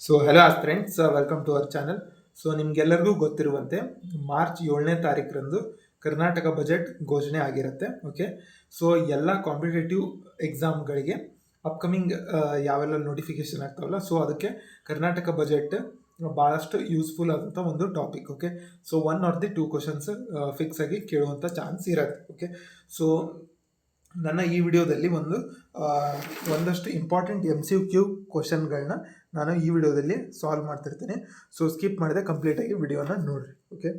So hello friends welcome to our channel so ನಿಮ್ಗೆಲ್ಲರಿಗೂ ಗೊತ್ತಿರುವಂತೆ March ಏಳನೇ ತಾರೀಕರಂದು ಕರ್ನಾಟಕ ಬಜೆಟ್ ಘೋಷಣೆ ಆಗಿರುತ್ತೆ ಓಕೆ ಸೊ ಎಲ್ಲ ಕಾಂಪಿಟೇಟಿವ್ ಎಕ್ಸಾಮ್ಗಳಿಗೆ ಅಪ್ಕಮಿಂಗ್ ಯಾವೆಲ್ಲ ನೋಟಿಫಿಕೇಶನ್ ಆಗ್ತಾವಲ್ಲ ಸೊ ಅದಕ್ಕೆ ಕರ್ನಾಟಕ ಬಜೆಟ್ ಭಾಳಷ್ಟು ಯೂಸ್ಫುಲ್ ಆದಂಥ ಒಂದು topic okay so one or the two questions fix ಆಗಿ ಕೇಳುವಂಥ ಚಾನ್ಸ್ ಇರುತ್ತೆ ಓಕೆ ಸೊ ನನ್ನ ಈ ವಿಡಿಯೋದಲ್ಲಿ ಒಂದು ಒಂದಷ್ಟು ಇಂಪಾರ್ಟೆಂಟ್ ಎಂ ಸಿ ಕ್ಯೂ ಕ್ವಶನ್ಗಳನ್ನ ನಾನು ಈ ವಿಡಿಯೋದಲ್ಲಿ ಸಾಲ್ವ್ ಮಾಡ್ತಿರ್ತೀನಿ. ಸೊ ಸ್ಕಿಪ್ ಮಾಡಿದೆ ಕಂಪ್ಲೀಟಾಗಿ ವಿಡಿಯೋನ ನೋಡಿರಿ. Okay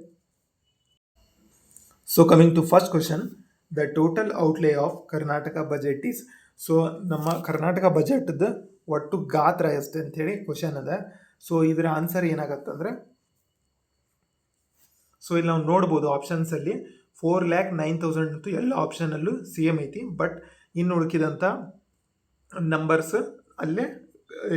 so coming to first question the total outlay of Karnataka budget is so ನಮ್ಮ ಕರ್ನಾಟಕ ಬಜೆಟ್ದು ಒಟ್ಟು ಗಾತ್ರ ಎಷ್ಟು ಅಂಥೇಳಿ ಕ್ವಶನ್ ಅದ ಸೊ ಇದರ ಆನ್ಸರ್ ಏನಾಗತ್ತಂದ್ರೆ ಸೊ ಇಲ್ಲಿ ನಾವು ನೋಡ್ಬೋದು ಆಪ್ಷನ್ಸಲ್ಲಿ ಫೋರ್ ಲ್ಯಾಕ್ ನೈನ್ ತೌಸಂಡ್ ಅಂತೂ ಎಲ್ಲ ಆಪ್ಷನಲ್ಲೂ ಸೇಮ್ ಐತಿ. ಬಟ್ ಇನ್ನು ಉಳುಕಿದಂಥ ನಂಬರ್ಸ್ ಅಲ್ಲೇ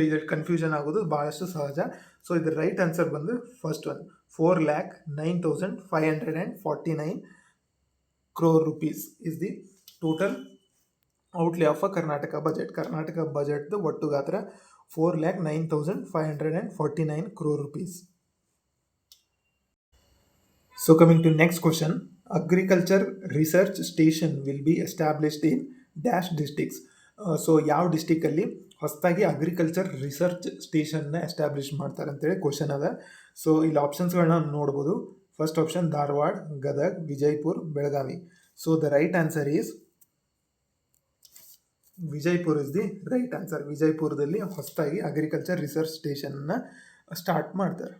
ಇದು ಕನ್ಫ್ಯೂಷನ್ ಆಗೋದು ಭಾಳಷ್ಟು ಸಹಜ. ಸೊ ಇದ್ರ ರೈಟ್ ಆನ್ಸರ್ ಬಂದು first one four lakh nine thousand five hundred and forty nine crore rupees is the total outlay of a Karnataka budget Karnataka ಬಜೆಟ್ದು ಒಟ್ಟು ಗಾತ್ರ four lakh nine thousand five hundred and forty nine crore rupees so coming to next question agriculture research station will be established in dash districts so ಯಾವ ಡಿಸ್ಟಿಕಲ್ಲಿ ಹೊಸದಾಗಿ agriculture research ಸ್ಟೇಷನ್ನ establish ಮಾಡ್ತಾರೆ ಅಂತೇಳಿ question ಅದ. So ಇಲ್ಲಿ ಆಪ್ಷನ್ಸ್ಗಳನ್ನ ನೋಡ್ಬೋದು. First option Dharwad, Gadag, Vijayapur, Belagavi. So the right answer is Vijayapur is the right answer ವಿಜಯಪುರದಲ್ಲಿ ಹೊಸದಾಗಿ ಅಗ್ರಿಕಲ್ಚರ್ ರಿಸರ್ಚ್ ಸ್ಟೇಷನ್ನ ಸ್ಟಾರ್ಟ್ ಮಾಡ್ತಾರೆ.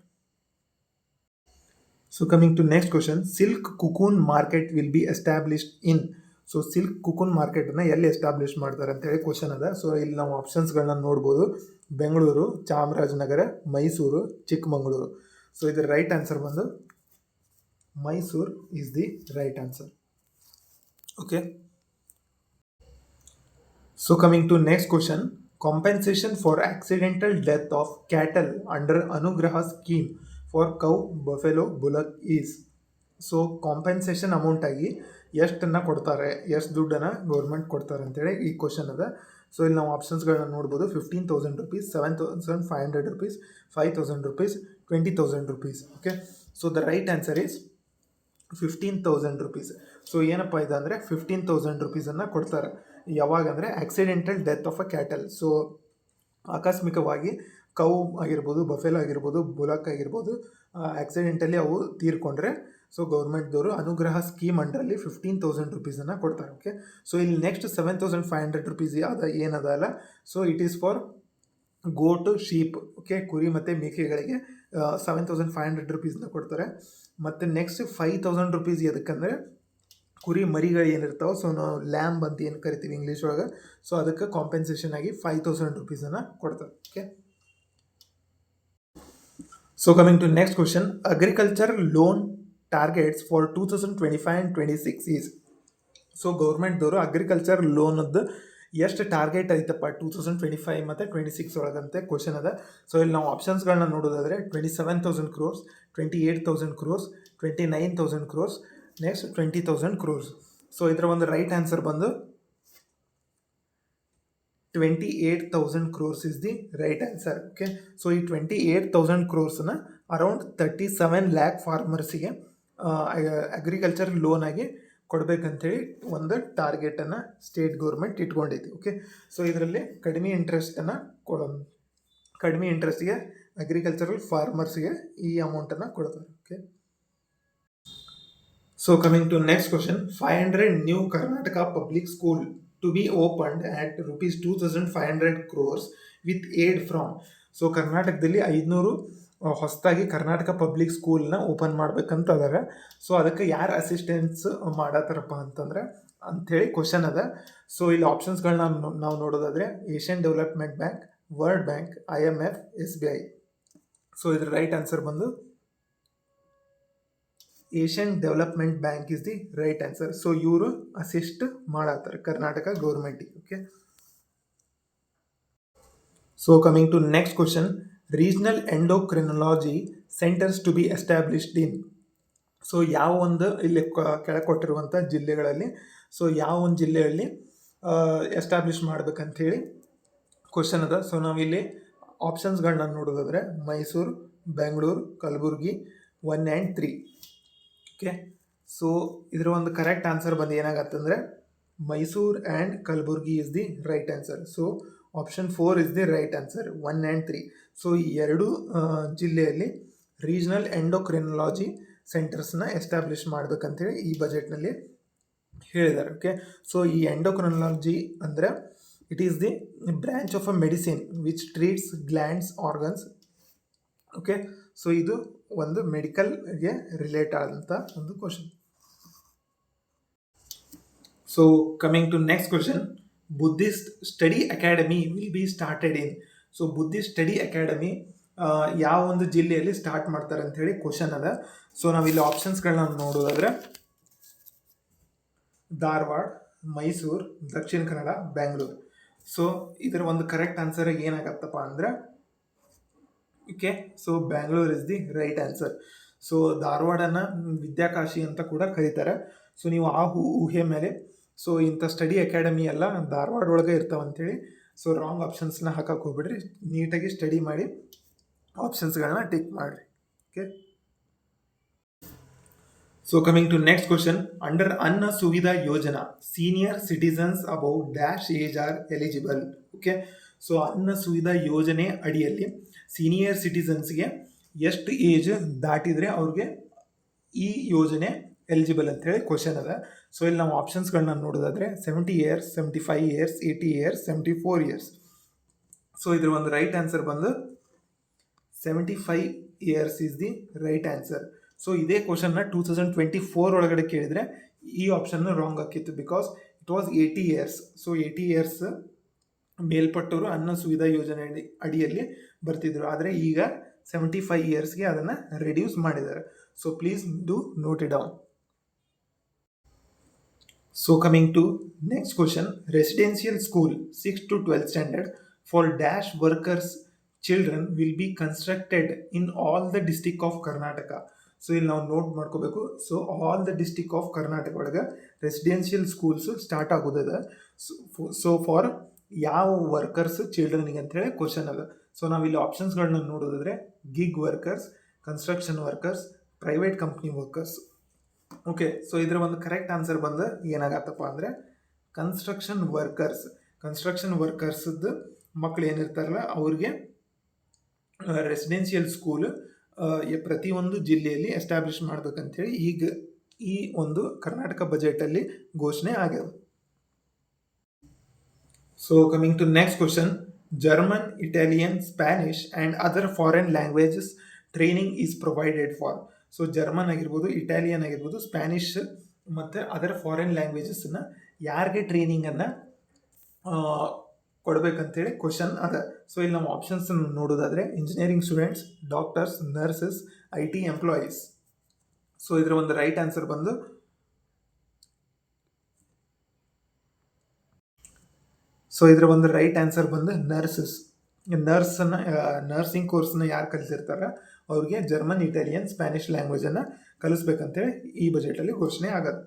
So coming to next question silk cocoon market will be established in so silk cocoon ಮಾರ್ಕೆಟನ್ನು ಎಲ್ಲಿ establish ಮಾಡ್ತಾರೆ ಅಂತೇಳಿ question ಅದ. So ಇಲ್ಲಿ ನಾವು ಆಪ್ಷನ್ಸ್ಗಳನ್ನ ನೋಡ್ಬೋದು. ಬೆಂಗಳೂರು, ಚಾಮರಾಜನಗರ, ಮೈಸೂರು, ಚಿಕ್ಕಮಗಳೂರು. ಸೊ ಇದರ ರೈಟ್ ಆನ್ಸರ್ ಬಂದು Mysuru is the right answer okay so coming to next question compensation for accidental death of cattle under Anugraha scheme for cow buffalo bullock is so compensation ಅಮೌಂಟಾಗಿ ಎಷ್ಟನ್ನು ಕೊಡ್ತಾರೆ, ಎಷ್ಟು ದುಡ್ಡನ್ನು ಗೌರ್ಮೆಂಟ್ ಕೊಡ್ತಾರೆ ಅಂತೇಳಿ ಈ question ಅದ so ಇಲ್ಲಿ ನಾವು ಆಪ್ಷನ್ಸ್ಗಳನ್ನ ನೋಡ್ಬೋದು. Fifteen thousand rupees seven thousand five hundred rupees five thousand rupees twenty thousand rupees okay so the right answer is fifteen thousand rupees so ಏನಪ್ಪ ಇದೆ ಅಂದರೆ ಫಿಫ್ಟೀನ್ ತೌಸಂಡ್ ರುಪೀಸನ್ನು ಕೊಡ್ತಾರೆ. ಯಾವಾಗ ಅಂದರೆ accidental death of a cattle so ಆಕಸ್ಮಿಕವಾಗಿ cow ಆಗಿರ್ಬೋದು buffalo ಆಗಿರ್ಬೋದು ಬುಲಕ್ ಆಗಿರ್ಬೋದು ಆಕ್ಸಿಡೆಂಟಲಿ ಅವು ತೀರ್ಕೊಂಡ್ರೆ ಸೊ ಗೌರ್ಮೆಂಟ್ದವರು ಅನುಗ್ರಹ ಸ್ಕೀಮ್ ಅಂಡರಲ್ಲಿ ಫಿಫ್ಟೀನ್ ತೌಸಂಡ್ ರುಪೀಸನ್ನು ಕೊಡ್ತಾರೆ ಓಕೆ ಸೊ ಇಲ್ಲಿ next seven thousand five hundred rupees ಅದ ಏನದ ಅಲ್ಲ? So it is for goat sheep okay ಕುರಿ ಮತ್ತು ಮೇಕೆಗಳಿಗೆ ಸೆವೆನ್ ತೌಸಂಡ್ ಫೈವ್ ಹಂಡ್ರೆಡ್ ರುಪೀಸ್ನ ಕೊಡ್ತಾರೆ. ಮತ್ತು ನೆಕ್ಸ್ಟ್ ಫೈವ್ ತೌಸಂಡ್ ರುಪೀಸ್ ಎದಕ್ಕಂದರೆ ಕುರಿ ಮರಿಗಳು ಏನಿರ್ತಾವೆ ಸೊ ನಾವು ಲ್ಯಾಂಬ್ ಅಂತ ಏನು ಕರಿತೀವಿ ಇಂಗ್ಲೀಷ್ ಒಳಗೆ? ಸೊ ಅದಕ್ಕೆ ಕಾಂಪೆನ್ಸೇಷನ್ ಆಗಿ ಫೈವ್ ತೌಸಂಡ್ ರುಪೀಸನ್ನು ಕೊಡ್ತಾರೆ okay so coming to next question agriculture loan targets for two thousand twenty five and twenty six is so ಗೌರ್ಮೆಂಟ್ದವರು agriculture ಲೋನದ್ದು ಎಷ್ಟು ಟಾರ್ಗೆಟ್ ಐತಪ್ಪ ಟೂ ತೌಸಂಡ್ ಟ್ವೆಂಟಿ ಫೈವ್ ಮತ್ತು ಟ್ವೆಂಟಿ ಸಿಕ್ಸ್ ಒಳಗಂತೆ question ಅದ. So ಇಲ್ಲಿ ನಾವು ಆಪ್ಷನ್ಸ್ಗಳನ್ನ ನೋಡೋದಾದರೆ twenty seven thousand crores twenty eight thousand crores twenty nine thousand crores next twenty thousand crores so ಇದರ ಒಂದು ರೈಟ್ ಆನ್ಸರ್ ಬಂದು twenty eight thousand crores is the right answer okay so ಈ twenty eight thousand ಕ್ರೋರ್ಸ್ನ around thirty seven lakh ಫಾರ್ಮರ್ಸಿಗೆ agriculture ಲೋನಾಗಿ ಆಗಿ ಕೊಡಬೇಕಂತೇಳಿ ಒಂದು ಟಾರ್ಗೆಟನ್ನು ಸ್ಟೇಟ್ ಗೌರ್ಮೆಂಟ್ ಇಟ್ಕೊಂಡೈತಿ ಓಕೆ ಸೊ ಇದರಲ್ಲಿ ಕಡಿಮೆ ಇಂಟ್ರೆಸ್ಟನ್ನು ಕೊಡ ಕಡಿಮೆ ಇಂಟ್ರೆಸ್ಟ್ಗೆ ಅಗ್ರಿಕಲ್ಚರಲ್ ಫಾರ್ಮರ್ಸ್ಗೆ ಈ ಅಮೌಂಟನ್ನು ಕೊಡ್ತಾರೆ okay so coming to next question five hundred new Karnataka public school to be opened at rupees two thousand five hundred crores with aid from so ಕರ್ನಾಟಕದಲ್ಲಿ ಐದುನೂರು ಹೊಸದಾಗಿ ಕರ್ನಾಟಕ ಪಬ್ಲಿಕ್ ಸ್ಕೂಲ್ನ ಓಪನ್ ಮಾಡ್ಬೇಕಂತ ಅದಾರೆ ಸೊ ಅದಕ್ಕೆ ಯಾರು ಅಸಿಸ್ಟೆನ್ಸ್ ಮಾಡತ್ತಾರಪ್ಪ ಅಂತಂದರೆ ಅಂಥೇಳಿ ಕ್ವಶನ್ ಅದ. ಸೊ ಇಲ್ಲಿ ಆಪ್ಷನ್ಸ್ಗಳನ್ನ ನಾವು ನೋಡೋದಾದರೆ Asian development bank world bank I M F S B I so ಇದ್ರ ರೈಟ್ ಆನ್ಸರ್ ಬಂದು Asian development bank is the right answer so ಇವರು ಅಸಿಸ್ಟ್ ಮಾಡತ್ತಾರೆ Karnataka ಗೌರ್ಮೆಂಟಿಗೆ okay so coming to next question regional endocrinology centres to be established in. So, ಯಾವ ಒಂದು ಇಲ್ಲಿ ಕೆಳಕೊಟ್ಟಿರುವಂಥ ಜಿಲ್ಲೆಗಳಲ್ಲಿ, so, ಯಾವ ಒಂದು ಜಿಲ್ಲೆಯಲ್ಲಿ ಎಸ್ಟಾಬ್ಲಿಷ್ ಮಾಡ್ಬೇಕಂಥೇಳಿ ಕ್ವಶನ್ ಅದ. ಸೊ ನಾವಿಲ್ಲಿ ಆಪ್ಷನ್ಸ್ಗಳನ್ನ ನೋಡೋದಾದರೆ Mysuru, Bengaluru, Kalaburagi one and three okay so ಇದರ ಒಂದು ಕರೆಕ್ಟ್ ಆನ್ಸರ್ ಬಂದು ಏನಾಗತ್ತಂದರೆ Mysuru and Kalaburagi is the right answer so option four is the right answer one and three so ಈ ಎರಡು ಜಿಲ್ಲೆಯಲ್ಲಿ ರೀಜನಲ್ ಎಂಡೋಕ್ರಿನಾಲಜಿ ಸೆಂಟರ್ಸ್ನ ಎಸ್ಟಾಬ್ಲಿಷ್ ಮಾಡಬೇಕಂತೇಳಿ ಈ ಬಜೆಟ್ನಲ್ಲಿ ಹೇಳಿದ್ದಾರೆ ಓಕೆ ಸೊ ಈ ಎಂಡೋಕ್ರಿನಾಲಜಿ ಅಂದರೆ it is the branch of a medicine which treats glands organs okay so ಇದು ಒಂದು ಮೆಡಿಕಲ್ಗೆ ರಿಲೇಟ್ ಆದಂಥ ಒಂದು question so coming to next question Buddhist study academy will be started in so Buddhist study academy ಯಾವ ಒಂದು ಜಿಲ್ಲೆಯಲ್ಲಿ start ಮಾಡ್ತಾರೆ ಅಂತ ಹೇಳಿ ಕ್ವಶನ್ ಅದ. ಸೊ ನಾವಿಲ್ಲಿ ಆಪ್ಷನ್ಸ್ಗಳನ್ನ ನೋಡೋದಾದ್ರೆ, ಧಾರವಾಡ, ಮೈಸೂರು, ದಕ್ಷಿಣ ಕನ್ನಡ ಬೆಂಗಳೂರು ಸೊ ಇದರ ಒಂದು ಕರೆಕ್ಟ್ ಆನ್ಸರ್ ಏನಾಗತ್ತಪ್ಪ ಅಂದರೆ okay so Bangalore is the right answer so ಧಾರವಾಡನ Vidyakashi ಅಂತ ಕೂಡ ಕರೀತಾರೆ. ಸೊ ನೀವು ಆ ಊಹೆ ಮೇಲೆ ಸೊ ಇಂಥ ಸ್ಟಡಿ ಅಕಾಡೆಮಿ ಎಲ್ಲ ಧಾರವಾಡ ಒಳಗೆ ಇರ್ತಾವಂತೇಳಿ ಸೊ ರಾಂಗ್ ಆಪ್ಷನ್ಸ್ನ ಹಾಕಕ್ಕೆ ಹೋಗ್ಬಿಡ್ರಿ. ನೀಟಾಗಿ ಸ್ಟಡಿ ಮಾಡಿ ಆಪ್ಷನ್ಸ್ಗಳನ್ನ ಟಿಕ್ ಮಾಡಿರಿ. Okay so coming to next question under Anna Suvidha Yojana senior citizens above dash age are eligible okay so Anna Suvidha Yojane ಅಡಿಯಲ್ಲಿ ಸೀನಿಯರ್ ಸಿಟಿಸನ್ಸ್ಗೆ ಎಷ್ಟು ಏಜ್ ದಾಟಿದರೆ ಅವ್ರಿಗೆ ಈ ಯೋಜನೆ ಎಲಿಜಿಬಲ್ ಅಂತೇಳಿ ಕ್ವಶನ್ ಅದ. ಸೊ ಇಲ್ಲಿ ನಾವು ಆಪ್ಷನ್ಸ್ಗಳನ್ನ ನೋಡೋದಾದ್ರೆ seventy years seventy five years eighty years seventy four years so ಇದ್ರ ಒಂದು ರೈಟ್ ಆನ್ಸರ್ ಬಂದು seventy five years is the right answer so ಇದೇ ಕ್ವಶನ್ನ ಟೂ ತೌಸಂಡ್ ಟ್ವೆಂಟಿ ಫೋರ್ ಒಳಗಡೆ ಕೇಳಿದರೆ ಈ option wrong ಆಕಿತ್ತು because it was eighty years so eighty years ಮೇಲ್ಪಟ್ಟವರು Anna Suvidha ಯೋಜನೆ ಅಡಿ, ಅಡಿಯಲ್ಲಿ ಬರ್ತಿದ್ರು. ಆದರೆ ಈಗ ಸೆವೆಂಟಿ ಫೈವ್ ಇಯರ್ಸ್ಗೆ ಅದನ್ನು ರೆಡ್ಯೂಸ್ ಮಾಡಿದ್ದಾರೆ. So please do note it down So coming to next question, residential school 6 to 12 standard for dash workers children will be constructed in all the district of Karnataka. So ಇಲ್ಲಿ ನಾವು note ಮಾಡ್ಕೋಬೇಕು. So all the district of Karnataka ಒಳಗೆ residential schools start ಆಗೋದದ. So for ಯಾವ workers ಚಿಲ್ಡ್ರನಿಗೆ ಅಂತೇಳಿ question ಅದ. So ನಾವಿಲ್ಲಿ ಆಪ್ಷನ್ಸ್ಗಳನ್ನ ನೋಡೋದಾದ್ರೆ gig workers construction workers private company workers okay so ಇದರ ಒಂದು ಕರೆಕ್ಟ್ ಆನ್ಸರ್ ಬಂದು ಏನಾಗತ್ತಪ್ಪ ಅಂದರೆ ಕನ್ಸ್ಟ್ರಕ್ಷನ್ ವರ್ಕರ್ಸ್ ಕನ್ಸ್ಟ್ರಕ್ಷನ್ ವರ್ಕರ್ಸದ್ದು ಮಕ್ಕಳು ಏನಿರ್ತಾರಲ್ಲ, ಅವ್ರಿಗೆ ರೆಸಿಡೆನ್ಷಿಯಲ್ ಸ್ಕೂಲ್ ಪ್ರತಿಯೊಂದು ಜಿಲ್ಲೆಯಲ್ಲಿ ಎಸ್ಟಾಬ್ಲಿಷ್ ಮಾಡ್ಬೇಕಂತೇಳಿ ಈಗ ಈ ಒಂದು ಕರ್ನಾಟಕ ಬಜೆಟಲ್ಲಿ ಘೋಷಣೆ ಆಗ್ಯದ. So coming to next question German Italian Spanish and other foreign languages training is provided for so German ಆಗಿರ್ಬೋದು ಇಟಾಲಿಯನ್ ಆಗಿರ್ಬೋದು ಸ್ಪ್ಯಾನಿಷ್ ಮತ್ತು ಅದರ ಫಾರಿನ್ ಲ್ಯಾಂಗ್ವೇಜಸ್ಸನ್ನು ಯಾರಿಗೆ ಟ್ರೈನಿಂಗನ್ನು ಕೊಡಬೇಕಂತೇಳಿ ಕ್ವಶನ್ ಅದ. ಸೊ ಇಲ್ಲಿ ನಾವು ಆಪ್ಷನ್ಸ್ ನೋಡೋದಾದರೆ engineering students doctors nurses I T employees so ಇದರ ಒಂದು ರೈಟ್ ಆನ್ಸರ್ ಬಂದು ಸೊ ಇದರ ಒಂದು ರೈಟ್ ಆನ್ಸರ್ ಬಂದು ನರ್ಸಸ್ ನರ್ಸನ್ನು ನರ್ಸಿಂಗ್ ಕೋರ್ಸನ್ನ ಯಾರು ಕಲಿತಿರ್ತಾರ? ಅವ್ರಿಗೆ ಜರ್ಮನ್ ಇಟಾಲಿಯನ್ ಸ್ಪ್ಯಾನಿಷ್ ಲ್ಯಾಂಗ್ವೇಜನ್ನು ಕಲಿಸ್ಬೇಕಂತೇಳಿ ಈ ಬಜೆಟಲ್ಲಿ ಘೋಷಣೆ ಆಗದು.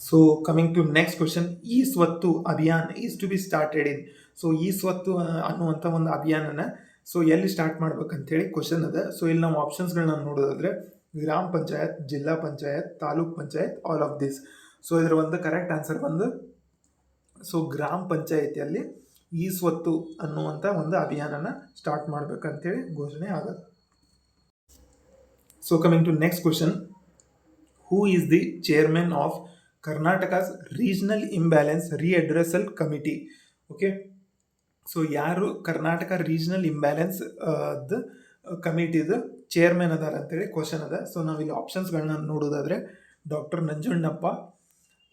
So coming to next question ಈ ಸ್ವತ್ತು Abhiyan is to be started in so ಈ ಸ್ವತ್ತು ಅನ್ನುವಂಥ ಒಂದು ಅಭಿಯಾನನ ಸೊ ಎಲ್ಲಿ ಸ್ಟಾರ್ಟ್ ಮಾಡ್ಬೇಕಂತೇಳಿ ಕ್ವಶನ್ ಅದ. ಸೊ ಇಲ್ಲಿ ನಾವು ಆಪ್ಷನ್ಸ್ಗಳನ್ನ ನೋಡೋದಾದ್ರೆ, ಗ್ರಾಮ panchayat, zilla panchayat, taluk panchayat all of this so ಇದರ ಒಂದು ಕರೆಕ್ಟ್ ಆನ್ಸರ್ ಬಂದು ಸೊ ಗ್ರಾಮ ಪಂಚಾಯತಿಯಲ್ಲಿ ಈ ಸ್ವತ್ತು ಅನ್ನುವಂಥ ಒಂದು ಅಭಿಯಾನನ ಸ್ಟಾರ್ಟ್ ಮಾಡಬೇಕಂತೇಳಿ ಘೋಷಣೆ ಆಗುತ್ತೆ. So coming to next question who is the chairman of Karnataka's regional imbalance redressal committee okay so ಯಾರು ಕರ್ನಾಟಕ ರೀಜನಲ್ ಇಂಬ್ಯಾಲೆನ್ಸ್ ದ ಕಮಿಟಿದು ಚೇರ್ಮನ್ ಅದಾರ ಅಂತೇಳಿ ಕ್ವಶನ್ ಅದ. ಸೊ ನಾವಿಲ್ಲಿ ಆಪ್ಷನ್ಸ್ಗಳನ್ನ ನೋಡೋದಾದರೆ doctor Nanjunnappa.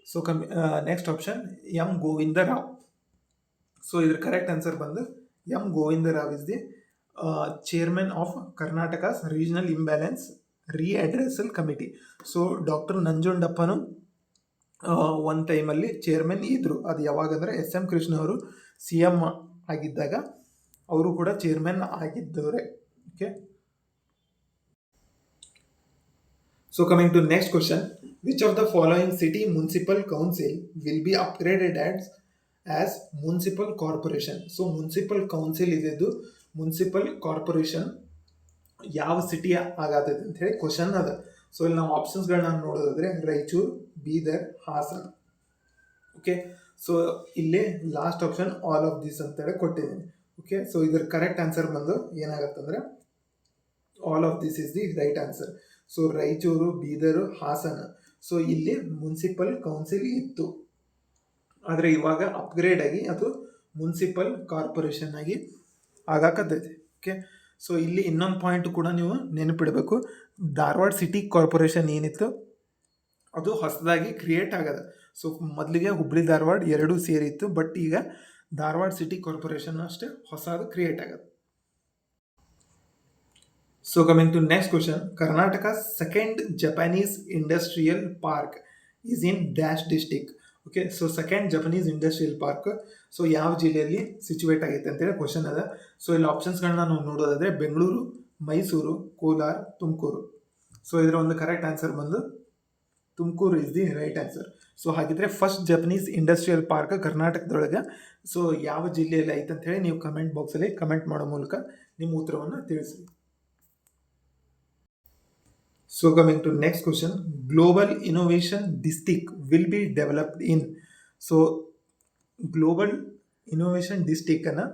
So coming next option M Govinda Rao so ಇದ್ರ correct answer ಬಂದು M Govinda Rao is the chairman of Karnataka's regional imbalance redressal committee so doctor ನಂಜುಂಡಪ್ಪನು ಒಂದು ಟೈಮಲ್ಲಿ ಚೇರ್ಮನ್ ಇದ್ದರು ಅದು ಯಾವಾಗಂದರೆ ಎಸ್ ಎಂ ಕೃಷ್ಣ ಅವರು ಸಿ ಎಂ ಆಗಿದ್ದಾಗ ಅವರು ಕೂಡ chairman ಆಗಿದ್ದವರೇ. Okay so coming to next question which of the following city municipal council will be upgraded as as municipal corporation so municipal council ಇದ್ದಿದ್ದು municipal corporation ಯಾವ city ಆಗತೈತೆ ಅಂತ ಹೇಳಿ question ಅದ. ಸೊ ಇಲ್ಲಿ ನಾವು ಆಪ್ಷನ್ಸ್ಗಳನ್ನ ನೋಡೋದಾದ್ರೆ ರಾಯಚೂರು, ಬೀದರ್, ಹಾಸನ. ಓಕೆ ಸೊ ಇಲ್ಲಿ last option all of this ಅಂತೇಳಿ ಕೊಟ್ಟಿದ್ದೀನಿ. ಓಕೆ ಸೊ ಇದ್ರ ಕರೆಕ್ಟ್ ಆನ್ಸರ್ ಬಂದು ಏನಾಗತ್ತಂದ್ರೆ all of this is the right answer so Raichur, Bidar, Hassan. So ಇಲ್ಲಿ ಮುನ್ಸಿಪಲ್ ಕೌನ್ಸಿಲ್ ಇತ್ತು. ಆದರೆ ಇವಾಗ ಅಪ್ಗ್ರೇಡ್ ಆಗಿ ಅದು ಮುನ್ಸಿಪಲ್ ಕಾರ್ಪೊರೇಷನ್ ಆಗಿ ಆಗಾಕತ್ತೈತಿ. ಓಕೆ ಸೊ ಇಲ್ಲಿ ಇನ್ನೊಂದು ಪಾಯಿಂಟ್ ಕೂಡ ನೀವು ನೆನಪಿಡಬೇಕು. ಧಾರವಾಡ ಸಿಟಿ ಕಾರ್ಪೊರೇಷನ್ ಏನಿತ್ತು? ಅದು ಹೊಸದಾಗಿ ಕ್ರಿಯೇಟ್ ಆಗದ. ಸೊ ಮೊದಲಿಗೆ ಹುಬ್ಳಿ ಧಾರವಾಡ ಎರಡೂ ಸೇರಿತ್ತು ಬಟ್ ಈಗ ಧಾರವಾಡ ಸಿಟಿ ಕಾರ್ಪೊರೇಷನ್ ಅಷ್ಟೇ ಹೊಸದು ಕ್ರಿಯೇಟ್ ಆಗದ. So coming to next question Karnataka second Japanese industrial park is in dash district okay so second Japanese industrial park so ಯಾವ ಜಿಲ್ಲೆಯಲ್ಲಿ ಸಿಚುವೇಟ್ ಆಗೈತೆ ಅಂತೇಳಿ ಕ್ವಶನ್ ಅದ. ಸೊ ಇಲ್ಲಿ ಆಪ್ಷನ್ಸ್ಗಳನ್ನ ನಾವು ನೋಡೋದಾದ್ರೆ ಬೆಂಗಳೂರು, ಮೈಸೂರು, ಕೋಲಾರ, ತುಮಕೂರು. ಸೊ ಇದರ ಒಂದು ಕರೆಕ್ಟ್ ಆನ್ಸರ್ ಬಂದು Tumakuru is the right answer so ಹಾಗಿದ್ರೆ ಫಸ್ಟ್ ಜಪನೀಸ್ ಇಂಡಸ್ಟ್ರಿಯಲ್ ಪಾರ್ಕ್ ಕರ್ನಾಟಕದೊಳಗೆ ಸೊ ಯಾವ ಜಿಲ್ಲೆಯಲ್ಲಿ ಐತೆ ಅಂತ ಹೇಳಿ ನೀವು ಕಮೆಂಟ್ ಬಾಕ್ಸಲ್ಲಿ ಕಮೆಂಟ್ ಮಾಡೋ ಮೂಲಕ ನಿಮ್ಮ ಉತ್ತರವನ್ನು ತಿಳಿಸಿ so coming to next question global innovation district will be developed in so global innovation ಡಿಸ್ಟಿಕ್ಕನ್ನು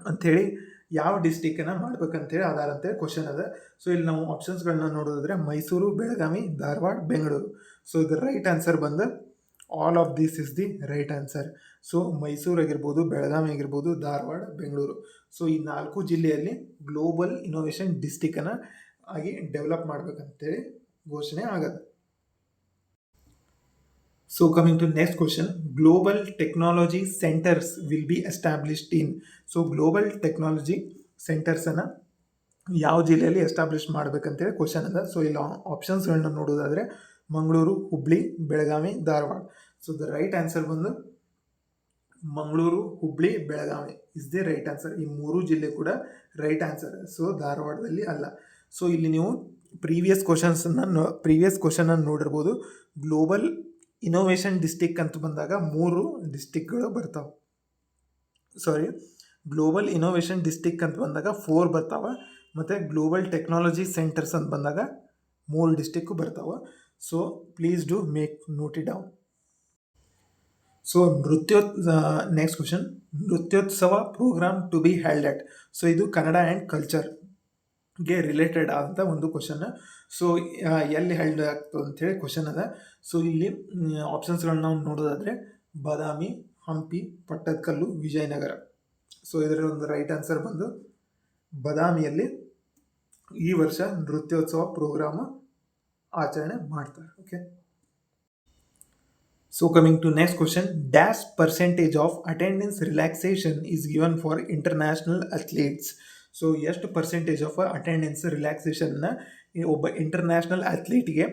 ಅಂಥೇಳಿ ಯಾವ ಡಿಸ್ಟಿಕನ್ನು ಮಾಡ್ಬೇಕಂತೇಳಿ ಹೇಳಿ ಅಂತೇಳಿ ಕ್ವಶನ್ ಅದ. ಸೊ ಇಲ್ಲಿ ನಾವು ಆಪ್ಷನ್ಸ್ಗಳನ್ನ ನೋಡೋದಾದ್ರೆ ಮೈಸೂರು ಬೆಳಗಾವಿ ಧಾರವಾಡ ಬೆಂಗಳೂರು ಸೊ ಇದು ರೈಟ್ ಆನ್ಸರ್ ಬಂದು all of this is the right answer so Mysuru ಆಗಿರ್ಬೋದು ಬೆಳಗಾವಿ ಆಗಿರ್ಬೋದು ಧಾರವಾಡ ಬೆಂಗಳೂರು ಸೊ ಈ ನಾಲ್ಕು ಜಿಲ್ಲೆಯಲ್ಲಿ ಗ್ಲೋಬಲ್ ಇನೋವೇಷನ್ ಡಿಸ್ಟಿಕ್ಕನ್ನು ಆಗಿ ಡೆವಲಪ್ ಮಾಡ್ಬೇಕಂತೇಳಿ ಘೋಷಣೆ ಆಗದು. So coming to next question global technology centres will be established in so global technology ಸೆಂಟರ್ಸನ್ನು ಯಾವ ಜಿಲ್ಲೆಯಲ್ಲಿ ಎಸ್ಟಾಬ್ಲಿಷ್ ಮಾಡ್ಬೇಕಂತೇಳಿ ಕ್ವಶನ್ ಅದ. ಸೊ ಇಲ್ಲಿ ಆಪ್ಷನ್ಸ್ಗಳನ್ನ ನೋಡೋದಾದರೆ Mangaluru, Hubli, Belagavi, Dharwad. So the right answer ಬಂದು Mangaluru, Hubli, Belagavi. Is the right answer ಈ ಮೂರು ಜಿಲ್ಲೆ ಕೂಡ ರೈಟ್ ಆನ್ಸರ್ ಸೊ ಧಾರವಾಡದಲ್ಲಿ ಅಲ್ಲ. ಸೊ ಇಲ್ಲಿ ನೀವು ಪ್ರೀವಿಯಸ್ ಕ್ವಶನ್ಸನ್ನು ಪ್ರೀವಿಯಸ್ ಕ್ವಶನನ್ನು ನೋಡಿರ್ಬೋದು. ಗ್ಲೋಬಲ್ ಇನೋವೇಷನ್ ಡಿಸ್ಟಿಕ್ ಅಂತ ಬಂದಾಗ ಮೂರು ಡಿಸ್ಟಿಕ್ಗಳು ಬರ್ತಾವೆ. ಸಾರಿ ಗ್ಲೋಬಲ್ ಇನೋವೇಷನ್ ಡಿಸ್ಟಿಕ್ ಅಂತ ಬಂದಾಗ ಫೋರ್ ಬರ್ತಾವೆ. ಮತ್ತು ಗ್ಲೋಬಲ್ ಟೆಕ್ನಾಲಜಿ ಸೆಂಟರ್ಸ್ ಅಂತ ಬಂದಾಗ ಮೂರು ಡಿಸ್ಟಿಕ್ಕು ಬರ್ತಾವೆ. So please do make note it down so ನೃತ್ಯೋತ್ next question Nrityotsava programme to be held at so ಇದು ಕನ್ನಡ ಆ್ಯಂಡ್ ಕಲ್ಚರ್ಗೆ ರಿಲೇಟೆಡ್ ಆದಂಥ ಒಂದು ಕ್ವಶನ್ ಸೊ ಎಲ್ಲಿ ಹೆಲ್ಡ್ ಆಗ್ತದೆ ಅಂಥೇಳಿ ಕ್ವಶನ್ ಅದ. ಸೊ ಇಲ್ಲಿ ಆಪ್ಷನ್ಸ್ಗಳನ್ನ ನಾವು ನೋಡೋದಾದರೆ ಬಾದಾಮಿ, ಹಂಪಿ ಪಟ್ಟದಕಲ್ಲು ವಿಜಯನಗರ. ಸೊ ಇದರ ಒಂದು ರೈಟ್ ಆನ್ಸರ್ ಬಂದು ಬಾದಾಮಿಯಲ್ಲಿ ಈ ವರ್ಷ ನೃತ್ಯೋತ್ಸವ ಪ್ರೋಗ್ರಾಮ್ ಆಚರಣೆ ಮಾಡ್ತಾರೆ. Okay so coming to next question dash percentage of attendance relaxation is given for international athletes so ಎಷ್ಟು ಪರ್ಸೆಂಟೇಜ್ ಆಫ್ ಅಟೆಂಡೆನ್ಸ್ ರಿಲ್ಯಾಕ್ಸೇಷನ್ನ ಒಬ್ಬ ಇಂಟರ್ನ್ಯಾಷನಲ್ ಅಥ್ಲೀಟ್ಗೆ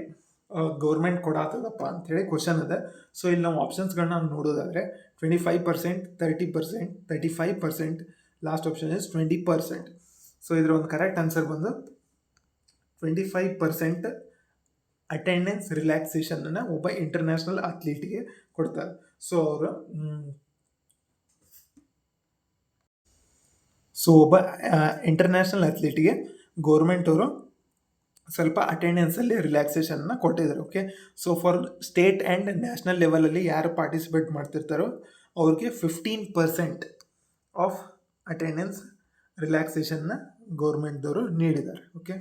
ಗೌರ್ಮೆಂಟ್ ಕೊಡಾತದಪ್ಪ ಅಂಥೇಳಿ ಕ್ವಶನ್ ಅದ ಸೊ ಇಲ್ಲಿ ನಾವು ಆಪ್ಷನ್ಸ್ಗಳನ್ನ ನೋಡೋದಾದರೆ twenty five percent thirty percent thirty five percent last option is twenty percent so ಇದರ ಒಂದು ಕರೆಕ್ಟ್ ಆನ್ಸರ್ ಬಂದು ಟ್ವೆಂಟಿ ಫೈವ್ ಪರ್ಸೆಂಟ್ ಅಟೆಂಡೆನ್ಸ್ ರಿಲ್ಯಾಕ್ಸೇಷನನ್ನು ಒಬ್ಬ ಇಂಟರ್ನ್ಯಾಷನಲ್ ಅಥ್ಲೀಟ್ಗೆ ಕೊಡ್ತಾರೆ. ಸೊ ಅವರು ಸೊ ಒಬ್ಬ ಇಂಟರ್ನ್ಯಾಷನಲ್ ಅಥ್ಲೀಟಿಗೆ ಗೌರ್ಮೆಂಟ್ ಅವರು ಸ್ವಲ್ಪ ಅಟೆಂಡೆನ್ಸಲ್ಲಿ ರಿಲ್ಯಾಕ್ಸೇಷನ್ನ ಕೊಟ್ಟಿದ್ದಾರೆ okay so for state and national ಲೆವೆಲಲ್ಲಿ ಯಾರು ಪಾರ್ಟಿಸಿಪೇಟ್ ಮಾಡ್ತಿರ್ತಾರೋ, ಅವ್ರಿಗೆ ಫಿಫ್ಟೀನ್ ಪರ್ಸೆಂಟ್ ಆಫ್ ಅಟೆಂಡೆನ್ಸ್ ರಿಲ್ಯಾಕ್ಸೇಷನ್ನ ಗೌರ್ಮೆಂಟ್ದವರು ನೀಡಿದ್ದಾರೆ okay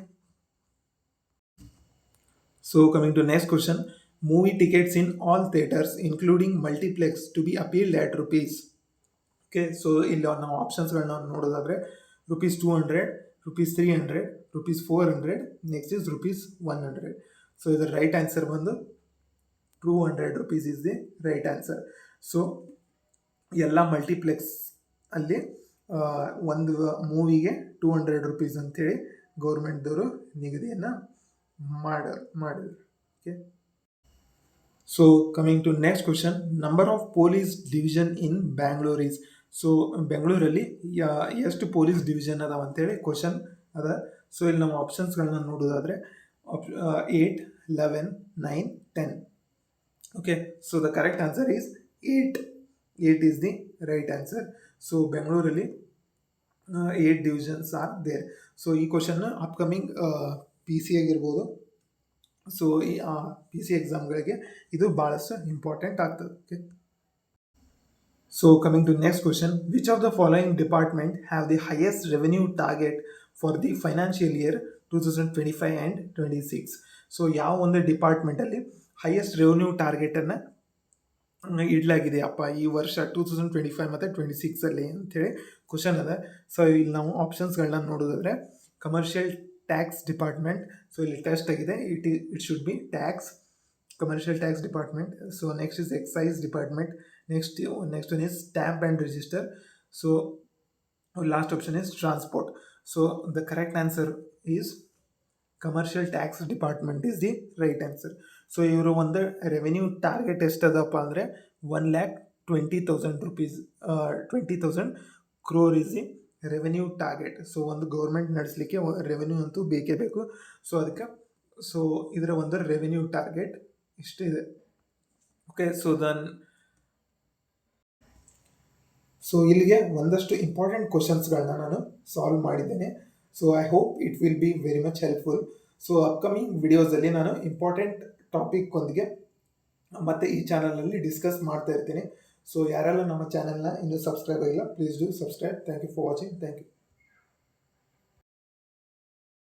so coming to next question movie tickets in all theatres including multiplex to be appeal at rupees okay so ಇಲ್ಲಿ ನಾವು ಆಪ್ಷನ್ಸ್ಗಳನ್ನ ನೋಡೋದಾದರೆ rupees two hundred rupees three hundred rupees four hundred next is rupees one hundred so ಇದರ right answer ಬಂದು two hundred rupees is the right answer so ಎಲ್ಲ multiplex ಅಲ್ಲಿ ಒಂದು ಮೂವಿಗೆ two hundred rupees ಅಂತೇಳಿ ಗೌರ್ಮೆಂಟ್ದವರು ನಿಗದಿಯನ್ನು ಮಾಡ, ಮಾಡಿದ್ರು. Okay so coming to next question number of police division in Bangalore is so ಬೆಂಗಳೂರಲ್ಲಿ ಎಷ್ಟು ಪೊಲೀಸ್ ಡಿವಿಷನ್ ಅದಾವ ಅಂತೇಳಿ ಕ್ವಶನ್ ಅದ. ಸೊ ಇಲ್ಲಿ ನಾವು ಆಪ್ಷನ್ಸ್ಗಳನ್ನ ನೋಡೋದಾದರೆ app eight eleven nine ten okay so the correct answer is eight eight is the right answer so ಬೆಂಗಳೂರಲ್ಲಿ eight divisions are there so ಈ ಕ್ವಶನ್ ಅಪ್ಕಮಿಂಗ್ ಪಿ ಸಿ ಆಗಿರ್ಬೋದು. ಸೊ ಈ ಪಿ ಸಿ ಎಕ್ಸಾಮ್ಗಳಿಗೆ ಇದು ಭಾಳಷ್ಟು ಇಂಪಾರ್ಟೆಂಟ್ ಆಗ್ತದೆ. Okay so coming to next question, which have the highest revenue target for the financial year two thousand twenty five and twenty six so ಯಾವ ಒಂದು ಡಿಪಾರ್ಟ್ಮೆಂಟಲ್ಲಿ highest revenue ಟಾರ್ಗೆಟನ್ನು ಇಡಲಾಗಿದೆ? ಅಪ್ಪ ಈ ವರ್ಷ ಟೂ ತೌಸಂಡ್ ಟ್ವೆಂಟಿ ಫೈವ್ ಮತ್ತು twenty ಸಿಕ್ಸಲ್ಲಿ ಅಂಥೇಳಿ ಕ್ವಶನ್ ಅದ. ಸೊ ಇಲ್ಲಿ ನಾವು ಆಪ್ಷನ್ಸ್ಗಳನ್ನ ನೋಡೋದಾದರೆ ಕಮರ್ಷಿಯಲ್ ಟ್ಯಾಕ್ಸ್ ಡಿಪಾರ್ಟ್ಮೆಂಟ್ ಸೊ ಇಲ್ಲಿ ಟೆಸ್ಟ್ ಆಗಿದೆ. It it should be tax commercial tax department so next is excise department next next one is stamp and register so last option is transport so the correct answer is commercial tax department is the right answer so ಇವರು ಒಂದು revenue target ಎಷ್ಟದಪ್ಪ ಅಂದರೆ one lakh twenty thousand rupees twenty thousand crore is the revenue target so ಒಂದು government ನಡೆಸಲಿಕ್ಕೆ revenue ಅಂತೂ ಬೇಕೇ ಬೇಕು. So ಅದಕ್ಕೆ ಸೊ ಇದರ ಒಂದು ರೆವೆನ್ಯೂ ಟಾರ್ಗೆಟ್ ಇಷ್ಟಿದೆ ಓಕೆ ಸೊ ದನ್ ಸೊ ಇಲ್ಲಿಗೆ ಒಂದಷ್ಟು ಇಂಪಾರ್ಟೆಂಟ್ ಕ್ವಶನ್ಸ್ಗಳನ್ನ ನಾನು ಸಾಲ್ವ್ ಮಾಡಿದ್ದೇನೆ. So I hope it will be very much helpful so upcoming ವಿಡಿಯೋಸಲ್ಲಿ ನಾನು ಇಂಪಾರ್ಟೆಂಟ್ ಟಾಪಿಕ್ ಒಂದಿಗೆ ಮತ್ತು ಈ ಚಾನಲಲ್ಲಿ ಡಿಸ್ಕಸ್ ಮಾಡ್ತಾ ಇರ್ತೀನಿ. ಸೊ ಯಾರೆಲ್ಲ ನಮ್ಮ ಚಾನಲ್ನ ಇನ್ನೂ ಸಬ್ಸ್ಕ್ರೈಬ್ ಆಗಿಲ್ಲ please do subscribe thank you for watching thank you